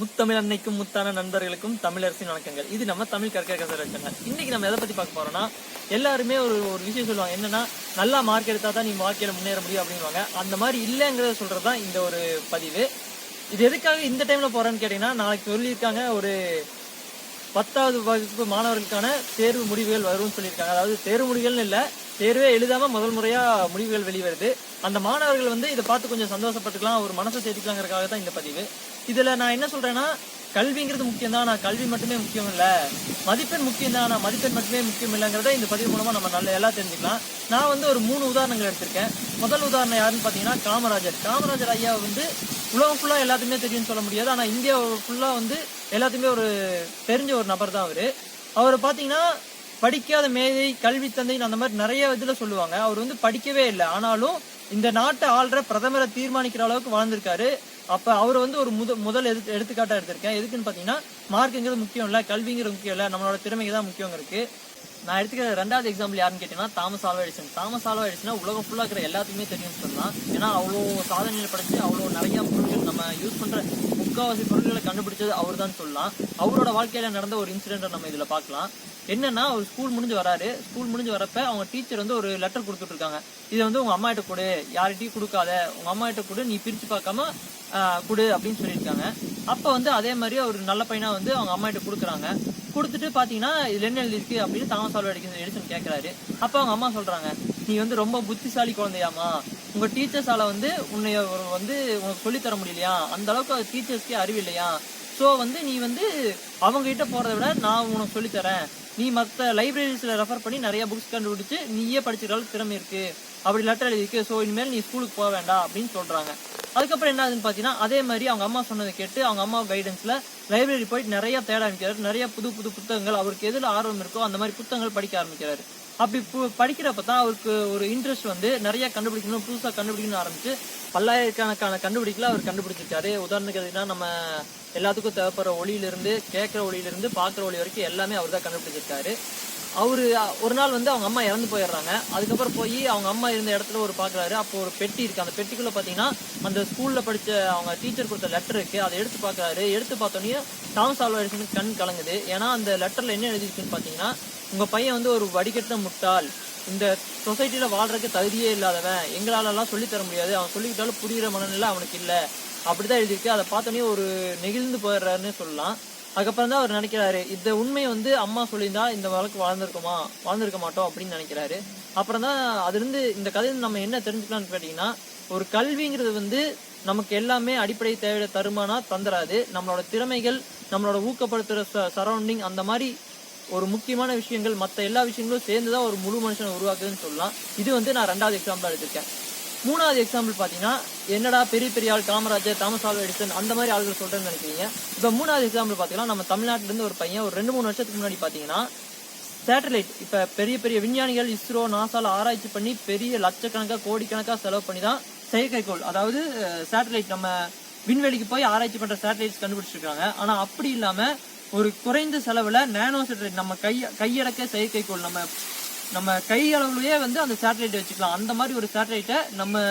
முத்தமிழ் அன்னைக்கும் முத்தான நண்பர்களுக்கும் தமிழரசின் வணக்கங்கள். இது நம்ம தமிழ் கற்க கசர சேனல். இன்னைக்கு நம்ம எதை பத்தி பார்க்க போறோம்னா எல்லாருமே ஒரு ஒரு விஷயம் சொல்லுவாங்க. என்னன்னா நல்லா மார்க் எடுத்தா தான் நீ வாழ்க்கையில முன்னேற முடியும் அப்படின்வாங்க அந்த மாதிரி இல்லைங்கிறத சொல்றதுதான் இந்த ஒரு பதிவு. இது எதுக்காக இந்த டைம்ல போறேன்னு கேட்டீங்கன்னா நாளைக்கு சொல்லியிருக்காங்க ஒரு பத்தாவது வகுப்பு மாணவர்களுக்கான தேர்வு முடிவுகள் வரும்னு சொல்லியிருக்காங்க. அதாவது தேர்வு முடிவுகள்னு இல்லை தேர்வே எழுதாம முதல் முறையா முடிவுகள் வெளிவருது. அந்த மாணவர்கள் வந்து இதை பார்த்து கொஞ்சம் சந்தோஷப்பட்டுக்கலாம் ஒரு மனசை தேடிக்கலாங்கிறதுக்காக தான் இந்த பதிவு. இதுல நான் என்ன சொல்றேன்னா கல்விங்கிறது முக்கியம் தான் நான் கல்வி மட்டுமே முக்கியம் இல்ல மதிப்பெண் முக்கியம் தான் ஆனால் மதிப்பெண் மட்டுமே முக்கியம் இல்லைங்கிறத இந்த பதிவு மூலமா நம்ம நல்ல எல்லாம் தெரிஞ்சுக்கலாம். நான் வந்து ஒரு மூணு உதாரணங்கள் எடுத்திருக்கேன். முதல் உதாரணம் யாருன்னு பாத்தீங்கன்னா காமராஜர். காமராஜர் ஐயா வந்து உலகம் ஃபுல்லா எல்லாத்துக்குமே தெரியும்னு சொல்ல முடியாது. ஆனா இந்தியா ஃபுல்லா வந்து எல்லாத்துக்குமே ஒரு தெரிஞ்ச ஒரு நபர் தான் அவரு. அவர் பாத்தீங்கன்னா படிக்காத மேதை கல்வி தந்தைன்னு அந்த மாதிரி நிறைய இதுல சொல்லுவாங்க. அவர் வந்து படிக்கவே இல்லை. ஆனாலும் இந்த நாட்டை ஆள்ற பிரதமரை தீர்மானிக்கிற அளவுக்கு வாழ்ந்திருக்காரு. அப்ப அவர் வந்து ஒரு முத முதல் எது எடுத்துக்காட்டா எடுத்திருக்கேன். எதுக்குன்னு பாத்தீங்கன்னா மார்க்குங்கிறது முக்கியம் இல்ல கல்விங்கிறது முக்கியம் இல்ல நம்மளோட திறமைக்கு தான் முக்கியம் இருக்கு. நான் எடுத்துக்கிற ரெண்டாவது எக்ஸாம்பிள் யாருன்னு கேட்டீங்கன்னா Thomas Alva Edison Thomas Alva எடிசனா உலகம் ஃபுல்லா இருக்கிற எல்லாத்துக்குமே தெரியும்னு சொல்லலாம். ஏன்னா அவ்வளோ சாதனையில் படைச்சு அவ்வளோ நிறைய பொருட்கள் நம்ம யூஸ் பண்ற முக்காவாசி பொருட்களை கண்டுபிடிச்சது அவர் தான் சொல்லலாம். அவரோட வாழ்க்கையில நடந்த ஒரு இன்சிடென்ட்டை நம்ம இதுல பார்க்கலாம். என்னன்னா ஒரு ஸ்கூல் முடிஞ்சு வராரு. ஸ்கூல் முடிஞ்சு வரப்ப அவங்க டீச்சர் வந்து ஒரு லெட்டர் கொடுத்துட்டு இருக்காங்க இதை வந்து உங்க அம்மா கிட்ட கொடு. யார்கிட்டயும் கொடுக்காத. உங்க அம்மா கிட்ட கொடு. நீ பிரிச்சு பார்க்காம கொடு அப்படின்னு சொல்லியிருக்காங்க. அப்ப வந்து அதே மாதிரி ஒரு நல்ல பையனா வந்து அவங்க அம்மா கிட்ட கொடுக்குறாங்க. கொடுத்துட்டு பாத்தீங்கன்னா இதுல என்ன எழுதிருக்கு அப்படின்னு தாமஸ் ஆல்வா எடிசன் எடிசன் கேட்கிறாரு அப்ப அவங்க அம்மா சொல்றாங்க நீ வந்து ரொம்ப புத்திசாலி குழந்தையாமா உங்க டீச்சர்ஸால வந்து உன்னை வந்து உனக்கு சொல்லித்தர முடியலையா? அந்த அளவுக்கு டீச்சர்ஸ்க்கே அறிவு இல்லையா? ஸோ வந்து நீ வந்து அவங்க கிட்ட போறதை விட நான் உனக்கு சொல்லித் தரேன். நீ மற்ற லைப்ரரிஸ்ல ரெஃபர் பண்ணி நிறைய புக்ஸ் கண்டுபிடிச்சு நீயே படிச்சுக்கிற அளவுக்கு திறமை இருக்கு. அப்படி லெட்டர் எழுதிருக்கு ஸோ இனிமேல் நீ ஸ்கூலுக்கு போக வேண்டாம் அப்படின்னு சொல்றாங்க. அதுக்கப்புறம் என்ன ஆகுதுன்னு பார்த்தீங்கன்னா அதே மாதிரி அவங்க அம்மா சொன்னதை கேட்டு அவங்க அம்மா கைடன்ஸில் லைப்ரரி போயிட்டு நிறைய தேட ஆரம்பிக்கிறார். நிறைய புது புது புத்தகங்கள் அவருக்கு எதில் ஆர்வம் இருக்கோ அந்த மாதிரி புத்தகங்கள் படிக்க ஆரம்பிக்கிறாரு. அப்படி பு- படிக்கிறப்ப தான் அவருக்கு ஒரு இன்ட்ரெஸ்ட் வந்து நிறைய கண்டுபிடிக்கணும் புதுசாக கண்டுபிடிக்கணும் ஆரம்பிச்சு பல்லாயிரக்கணக்கான கண்டுபிடிக்கல அவர் கண்டுபிடிச்சிருக்காரு. உதாரணத்துக்கு எதுனா நம்ம எல்லாத்துக்கும் தேவைப்படுற ஒளியிலிருந்து கேட்குற ஒளியிலிருந்து பார்க்குற ஒளி வரைக்கும் எல்லாமே அவர் தான் கண்டுபிடிச்சிருக்காரு. அவரு ஒரு நாள் வந்து அவங்க அம்மா இறந்து போயிடுறாங்க. அதுக்கப்புறம் போய் அவங்க அம்மா இருந்த இடத்துல ஒரு பாக்குறாரு. அப்போ ஒரு பெட்டி இருக்கு. அந்த பெட்டிக்குள்ள பாத்தீங்கன்னா அந்த ஸ்கூல்ல படிச்ச அவங்க டீச்சர் கொடுத்த லெட்டர் இருக்கு. அதை எடுத்து பாக்குறாரு. எடுத்து பார்த்தோன்னே தாமஸ் ஆல்வா எடிசனுக்கு கண் கலங்குது. ஏன்னா அந்த லெட்டர்ல என்ன எழுதிருக்குன்னு பாத்தீங்கன்னா உங்க பையன் வந்து ஒரு வடிகட்ட முட்டாள். இந்த சொசைட்டில வாழ்றதுக்கு தகுதியே இல்லாதவன். எங்களால எல்லாம் சொல்லித் தர முடியாது. அவன் சொல்லிக்கிட்டாலும் புரியுற மனநிலை அவனுக்கு இல்ல. அப்படிதான் எழுதியிருக்கு. அதை பார்த்தோன்னே ஒரு நெகிழ்ந்து போயிடுறாருன்னு சொல்லலாம். அதுக்கப்புறம் தான் அவர் நினைக்கிறாரு இந்த உண்மையை வந்து அம்மா சொல்லியிருந்தா இந்த வழக்கு வாழ்ந்திருக்குமா? வாழ்ந்திருக்க மாட்டோம் அப்படின்னு நினைக்கிறாரு. அப்புறம் தான் அதுலேருந்து இந்த கதையில நம்ம என்ன தெரிஞ்சுக்கலாம்னு கேட்டீங்கன்னா ஒரு கல்விங்கிறது வந்து நமக்கு எல்லாமே அடிப்படை தேவை தருமானா தந்துராது. நம்மளோட திறமைகள் நம்மளோட ஊக்கப்படுத்துகிற சரௌண்டிங் அந்த மாதிரி ஒரு முக்கியமான விஷயங்கள் மற்ற எல்லா விஷயங்களும் சேர்ந்து தான் ஒரு முழு மனுஷனை உருவாக்குதுன்னு சொல்லலாம். இது வந்து நான் ரெண்டாவது எக்ஸாம்பிள் எடுத்திருக்கேன். மூணாவது எக்ஸாம்பிள் பார்த்தீங்கன்னா என்னடா பெரிய பெரிய ஆள் காமராஜர் தாமஸ் ஆல்வா எடிசன் அந்த மாதிரி ஆள்கள் சொல்றேன்னு நினைக்கிறீங்க. இப்போ மூணாவது எக்ஸாம்பிள் பார்த்தீங்கன்னா நம்ம தமிழ்நாட்டிலேருந்து ஒரு பையன் ஒரு ரெண்டு மூணு வருஷத்துக்கு முன்னாடி பார்த்தீங்கன்னா சேட்டலைட் இப்போ பெரிய பெரிய விஞ்ஞானிகள் இஸ்ரோ நாசால ஆராய்ச்சி பண்ணி பெரிய லட்சக்கணக்காக கோடிக்கணக்காக செலவு பண்ணி தான் செயற்கைக்கோள் அதாவது சேட்டலைட் நம்ம விண்வெளிக்கு போய் ஆராய்ச்சி பண்ற சேட்டலைட்ஸ் கண்டுபிடிச்சிருக்காங்க. ஆனா அப்படி இல்லாம ஒரு குறைந்த செலவுல நானோ சேட்டலைட் நம்ம கை கையடக்க செயற்கைக்கோள் நம்ம நம்ம கை அளவுலயே வந்து அந்த சேட்டலைட் வச்சுக்கலாம். அந்த மாதிரி ஒரு சேட்டலைட்டை நம்ம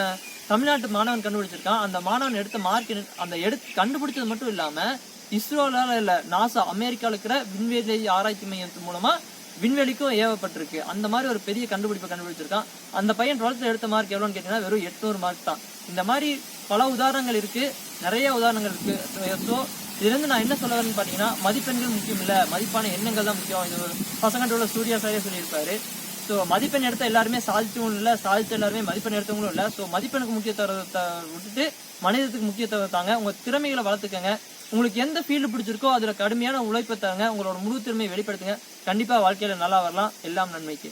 தமிழ்நாட்டு மாணவன் கண்டுபிடிச்சிருக்கான். அந்த மாணவன் எடுத்த மார்க் அந்த எடுத்து கண்டுபிடிச்சது மட்டும் இல்லாமல் இஸ்ரோலால் இல்லை நாசா அமெரிக்காவில் இருக்கிற விண்வெளி ஆராய்ச்சி மையத்தின் மூலமாக விண்வெளிக்கும் ஏவப்பட்டிருக்கு. அந்த மாதிரி ஒரு பெரிய கண்டுபிடிப்பை கண்டுபிடிச்சிருக்கான். அந்த பையன் டுவெல்த்தில் எடுத்த மார்க் எவ்வளோன்னு கேட்டிங்கன்னா வெறும் எட்நூறு மார்க் தான். இந்த மாதிரி பல உதாரணங்கள் இருக்குது நிறைய உதாரணங்கள் இருக்குது ஸோ இதுலேருந்து நான் என்ன சொல்ல வரேன்னு பார்த்தீங்கன்னா மதிப்பெண்கள் முக்கியம் இல்லை. மதிப்பான எண்ணங்கள் தான் முக்கியம். இது ஒரு உள்ள சூர்யா சாரே சொல்லியிருப்பாரு. ஸோ மதிப்பெண் எடுத்த எல்லாருமே சாதித்தவங்களும் இல்லை சாதித்த எல்லாருமே மதிப்பெண் எடுத்தவங்களும் இல்லை. ஸோ மதிப்பெண்ணுக்கு முக்கியத்துவத்தை விட்டுட்டு மனிதத்துக்கு முக்கியத்துவம் தாங்க. உங்க திறமைகளை வளர்த்துக்கங்க. உங்களுக்கு எந்த ஃபீல்டு பிடிச்சிருக்கோ அதுல கடுமையான உழைப்பை தாங்க உங்களோட முழு திறமையை வெளிப்படுத்துங்க. கண்டிப்பா வாழ்க்கையில நல்லா வரலாம். எல்லாம் நன்மைக்கு.